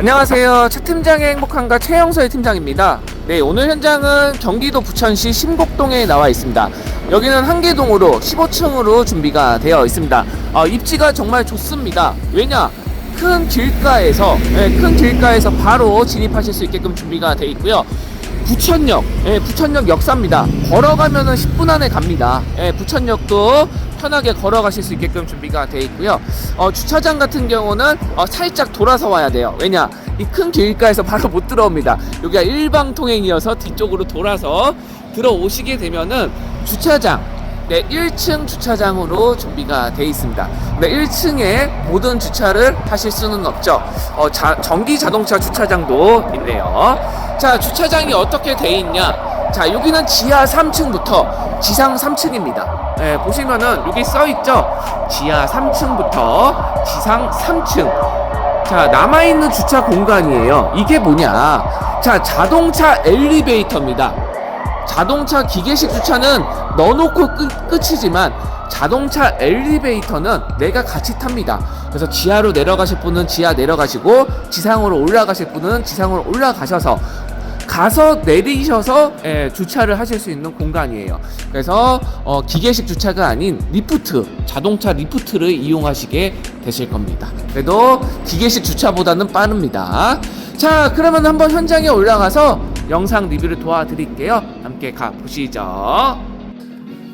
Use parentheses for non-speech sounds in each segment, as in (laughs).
안녕하세요. 최 팀장의 행복한가 최영서의 팀장입니다. 네, 오늘 현장은 경기도 부천시 심곡동에 나와 있습니다. 여기는 한계동으로 15층으로 준비가 되어 있습니다. 어, 입지가 정말 좋습니다. 왜냐? 큰 길가에서 네, 큰 길가에서 바로 진입하실 수 있게끔 준비가 되어 있고요. 부천역, 예, 부천역 역사입니다. 걸어가면은 10분 안에 갑니다. 예, 부천역도 편하게 걸어가실 수 있게끔 준비가 되어 있고요. 어, 주차장 같은 경우는 어, 살짝 돌아서 와야 돼요. 왜냐? 이 큰 길가에서 (laughs) 바로 못 들어옵니다. 여기가 일방 통행이어서 뒤쪽으로 돌아서 들어오시게 되면은 주차장 네, 1층 주차장으로 준비가 되어 있습니다. 네, 1층에 모든 주차를 하실 수는 없죠. 어, 자, 전기 자동차 주차장도 있네요. 자, 주차장이 어떻게 되어 있냐? 자, 여기는 지하 3층부터 지상 3층입니다. 네, 보시면은 여기 써 있죠. 지하 3층부터 지상 3층. 자, 남아있는 주차 공간이에요. 이게 뭐냐? 자, 자동차 엘리베이터입니다. 자동차 기계식 주차는 넣어놓고 끝, 끝이지만 자동차 엘리베이터는 내가 같이 탑니다. 그래서 지하로 내려가실 분은 지하 내려가시고 지상으로 올라가실 분은 지상으로 올라가셔서 가서 내리셔서 예, 주차를 하실 수 있는 공간이에요. 그래서 어, 기계식 주차가 아닌 리프트, 자동차 리프트를 이용하시게 되실 겁니다. 그래도 기계식 주차보다는 빠릅니다. 자, 그러면 한번 현장에 올라가서 영상 리뷰를 도와드릴게요. 함께 가보시죠.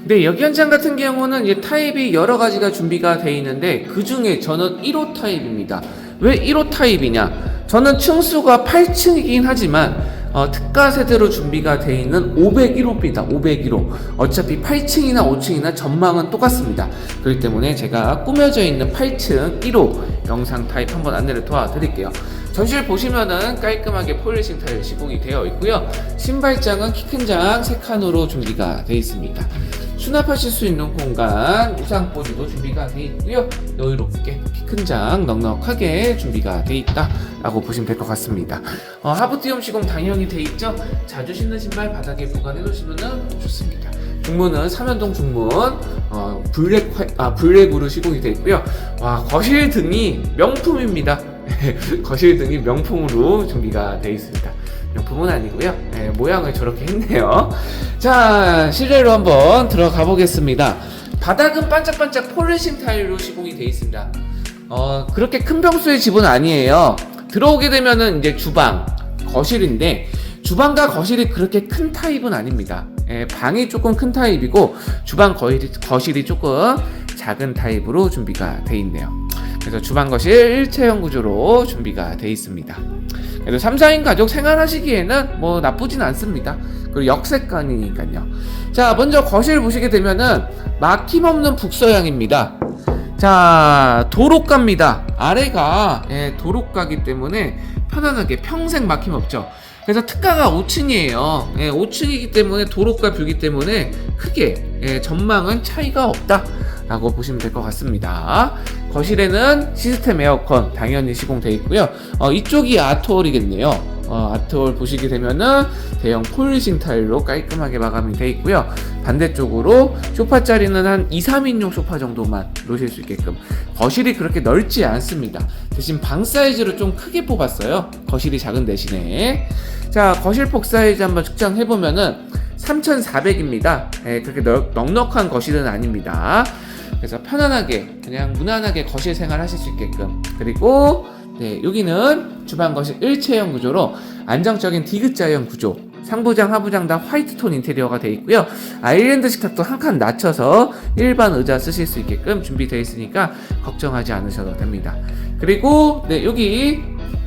네, 여기 현장 같은 경우는 이제 타입이 여러 가지가 준비가 되어 있는데 그 중에 저는 1호 타입입니다. 왜 1호 타입이냐? 저는 층수가 8층이긴 하지만 어, 특가 세대로 준비가 되어 있는 501호입니다. 501호. 어차피 8층이나 5층이나 전망은 똑같습니다. 그렇기 때문에 제가 꾸며져 있는 8층 1호 영상 타입 한번 안내를 도와드릴게요. 전실 보시면은 깔끔하게 폴리싱 타일 시공이 되어 있고요. 신발장은 키 큰 장 3칸으로 준비가 되어 있습니다. 수납하실 수 있는 공간 우상보지도 준비가 되어 있고요. 여유롭게 키 큰 장 넉넉하게 준비가 되어 있다 라고 보시면 될 것 같습니다. 어, 하부티움 시공 당연히 되어 있죠. 자주 신는 신발 바닥에 보관해 놓으시면 좋습니다. 중문은 삼연동 중문 어, 블랙 화- 아 블랙으로 시공이 되어 있고요. 와 거실 등이 명품입니다. (laughs) 거실 등이 명품으로 준비가 되어 있습니다. 명품은 아니고요. 예, 모양을 저렇게 했네요. 자, 실내로 한번 들어가 보겠습니다. 바닥은 반짝반짝 폴리싱 타일로 시공이 되어 있습니다. 어, 그렇게 큰 평수의 집은 아니에요. 들어오게 되면은 이제 주방, 거실인데 주방과 거실이 그렇게 큰 타입은 아닙니다. 예, 방이 조금 큰 타입이고 주방 거실이, 거실이 조금 작은 타입으로 준비가 되어 있네요. 그래서 주방 거실 일체형 구조로 준비가 되어 있습니다. 그래도 3, 4인 가족 생활하시기에는 뭐 나쁘진 않습니다. 그리고 역세권이니까요. 자, 먼저 거실 보시게 되면은 막힘없는 북서양입니다. 자, 도로가입니다. 아래가 예, 도로가기 때문에 편안하게 평생 막힘 없죠. 그래서 특가가 5층이에요. 예, 5층이기 때문에 도로가 뷰기 때문에 크게 예, 전망은 차이가 없다 라고 보시면 될 것 같습니다. 거실에는 시스템 에어컨 당연히 시공되어 있고요. 어, 이쪽이 아트홀이겠네요. 어, 아트홀 보시게 되면은 대형 폴리싱 타일로 깔끔하게 마감이 되어 있고요. 반대쪽으로 소파 자리는 한 2, 3인용 소파 정도만 놓으실 수 있게끔 거실이 그렇게 넓지 않습니다. 대신 방 사이즈를 좀 크게 뽑았어요. 거실이 작은 대신에 자 거실 폭 사이즈 한번 측정해 보면은 3,400입니다. 예, 그렇게 넉, 넉넉한 거실은 아닙니다. 그래서 편안하게 그냥 무난하게 거실 생활 하실 수 있게끔. 그리고 네, 여기는 주방 거실 일체형 구조로 안정적인 디귿자형 구조. 상부장 하부장 다 화이트 톤 인테리어가 되어 있고요. 아일랜드 식탁도 한 칸 낮춰서 일반 의자 쓰실 수 있게끔 준비되어 있으니까 걱정하지 않으셔도 됩니다. 그리고 네 여기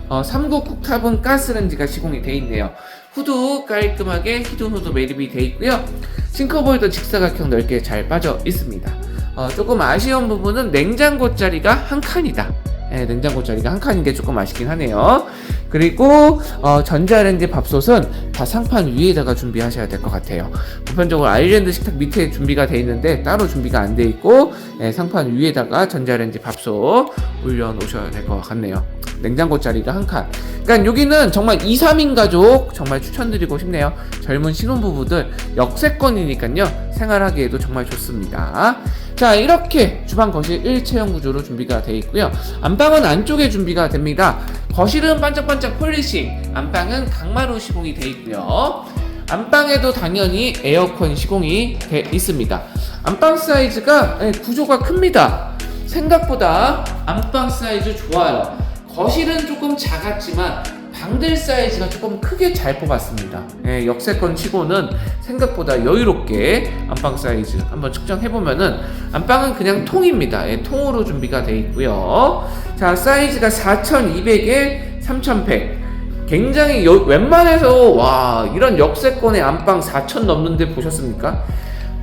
어, 3구 쿡탑은 가스렌지가 시공이 되어 있네요. 후드 깔끔하게 히든 후드 매립이 되어 있고요. 싱커볼도 직사각형 넓게 잘 빠져 있습니다 어, 조금 아쉬운 부분은 냉장고 자리가 한 칸이다. 예, 냉장고 자리가 한 칸인 게 조금 아쉽긴 하네요. 그리고 어, 전자레인지 밥솥은 다 상판 위에다가 준비하셔야 될 것 같아요. 보편적으로 아일랜드 식탁 밑에 준비가 돼 있는데 따로 준비가 안 돼 있고 예, 상판 위에다가 전자레인지 밥솥 올려 놓으셔야 될 것 같네요. 냉장고 자리가 한 칸. 그러니까 여기는 정말 2, 3인 가족 정말 추천드리고 싶네요. 젊은 신혼부부들 역세권이니까요. 생활하기에도 정말 좋습니다. 자, 이렇게 주방 거실 일체형 구조로 준비가 되어 있고요. 안방은 안쪽에 준비가 됩니다. 거실은 반짝반짝 폴리싱, 안방은 강마루 시공이 돼 있고요. 안방에도 당연히 에어컨 시공이 돼 있습니다. 안방 사이즈가 예, 구조가 큽니다. 생각보다 안방 사이즈 좋아요. 거실은 조금 작았지만 방들 사이즈가 조금 크게 잘 뽑았습니다. 예, 역세권 치고는 생각보다 여유롭게 안방 사이즈 한번 측정해 보면은 안방은 그냥 통입니다. 예, 통으로 준비가 되어 있고요. 자 사이즈가 4,200에 3,100. 굉장히 여- 웬만해서 와 이런 역세권의 안방 4,000 넘는데 보셨습니까?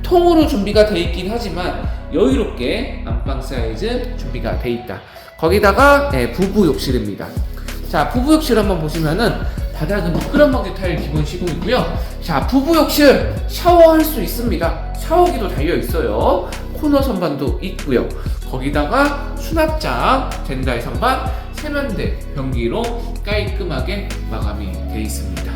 통으로 준비가 돼 있긴 하지만 여유롭게 안방 사이즈 준비가 돼 있다. 거기다가 예, 부부 욕실입니다. 자, 부부 욕실 한번 보시면은 바닥은 미끄럼방지 타일 기본 시공이고요. 자, 부부 욕실 샤워할 수 있습니다. 샤워기도 달려 있어요. 코너 선반도 있고요. 거기다가 수납장, 젠다이 선반, 세면대, 변기로 깔끔하게 마감이 돼 있습니다.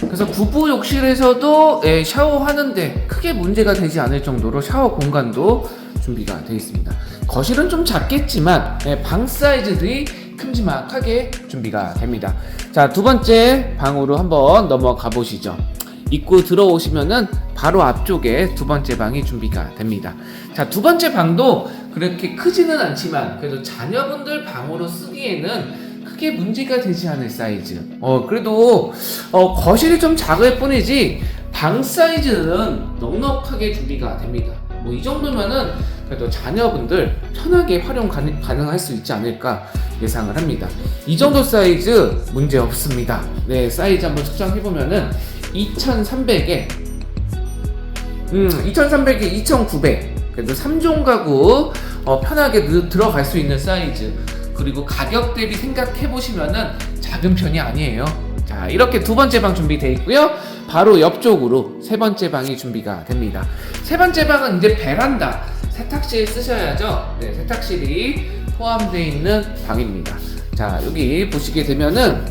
그래서 부부 욕실에서도 예, 샤워하는데 크게 문제가 되지 않을 정도로 샤워 공간도 준비가 되어 있습니다. 거실은 좀 작겠지만 예, 방 사이즈들이 큼지막하게 준비가 됩니다. 자, 두 번째 방으로 한번 넘어가 보시죠. 입구 들어오시면은 바로 앞쪽에 두 번째 방이 준비가 됩니다. 자, 두 번째 방도 그렇게 크지는 않지만 그래도 자녀분들 방으로 쓰기에는 크게 문제가 되지 않을 사이즈. 어, 그래도 어, 거실이 좀 작을 뿐이지 방 사이즈는 넉넉하게 준비가 됩니다. 뭐 이 정도면은 그래도 자녀분들 편하게 활용 가능, 가능 할 수 있지 않을까 예상을 합니다. 이 정도 사이즈 문제 없습니다. 네, 사이즈 한번 측정해 보면은 2,300에 음, 2,300에 2,900. 그래도 3종 가구 어, 편하게 느- 들어갈 수 있는 사이즈. 그리고 가격 대비 생각해 보시면은 작은 편이 아니에요. 자, 이렇게 두 번째 방 준비되어 있고요. 바로 옆쪽으로 세 번째 방이 준비가 됩니다. 세 번째 방은 이제 베란다, 세탁실 쓰셔야죠. 네, 세탁실이 포함되어 있는 방입니다. 자, 여기 보시게 되면은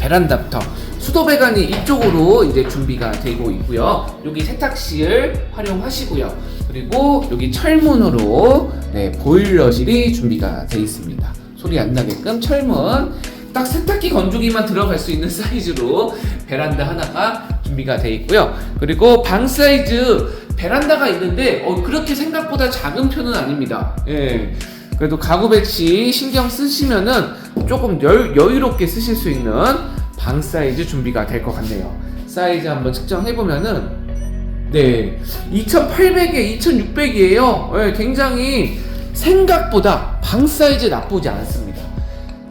베란다부터 수도 배관이 이쪽으로 이제 준비가 되고 있고요. 여기 세탁실 활용하시고요. 그리고 여기 철문으로 네, 보일러실이 준비가 되어 있습니다. 소리 안 나게끔 철문 딱 세탁기 건조기만 들어갈 수 있는 사이즈로 베란다 하나가 준비가 되어 있고요. 그리고 방 사이즈 베란다가 있는데 어, 그렇게 생각보다 작은 편은 아닙니다. 예. 그래도 가구 배치 신경 쓰시면은 조금 여, 여유롭게 쓰실 수 있는 방 사이즈 준비가 될 것 같네요. 사이즈 한번 측정해 보면은 네 2,800에 2,600이에요. 굉장히 생각보다 방 사이즈 나쁘지 않습니다.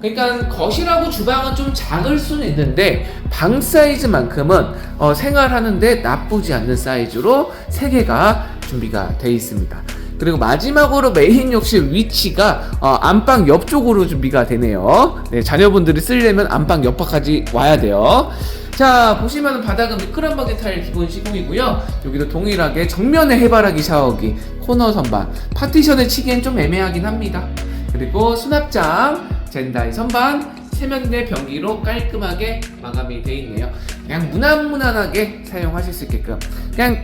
그러니까 거실하고 주방은 좀 작을 수는 있는데 방 사이즈만큼은 어, 생활하는데 나쁘지 않는 사이즈로 세 개가 준비가 되어 있습니다. 그리고 마지막으로 메인 욕실 위치가 어, 안방 옆쪽으로 준비가 되네요. 네, 자녀분들이 쓰려면 안방 옆방까지 와야 돼요. 자 보시면 바닥은 미끄럼 방지 타일 기본 시공이고요. 여기도 동일하게 정면에 해바라기 샤워기, 코너 선반, 파티션을 치기엔 좀 애매하긴 합니다. 그리고 수납장, 젠다이 선반, 세면대 변기로 깔끔하게 마감이 되어 있네요. 그냥 무난무난하게 사용하실 수 있게끔 그냥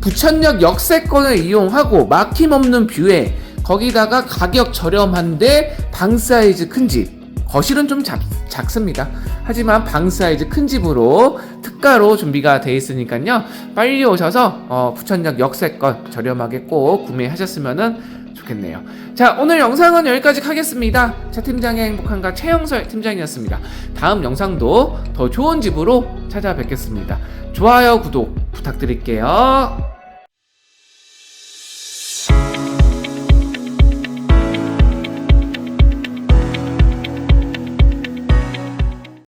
부천역 역세권을 이용하고 막힘없는 뷰에 거기다가 가격 저렴한데 방 사이즈 큰 집. 거실은 좀 작, 작습니다. 하지만 방 사이즈 큰 집으로 특가로 준비가 되어 있으니까요. 빨리 오셔서 어, 부천역 역세권 저렴하게 꼭 구매하셨으면 좋겠네요. 자, 오늘 영상은 여기까지 하겠습니다. 차 팀장의 행복한가 최영설 팀장이었습니다. 다음 영상도 더 좋은 집으로 찾아뵙겠습니다. 좋아요, 구독 부탁드릴게요.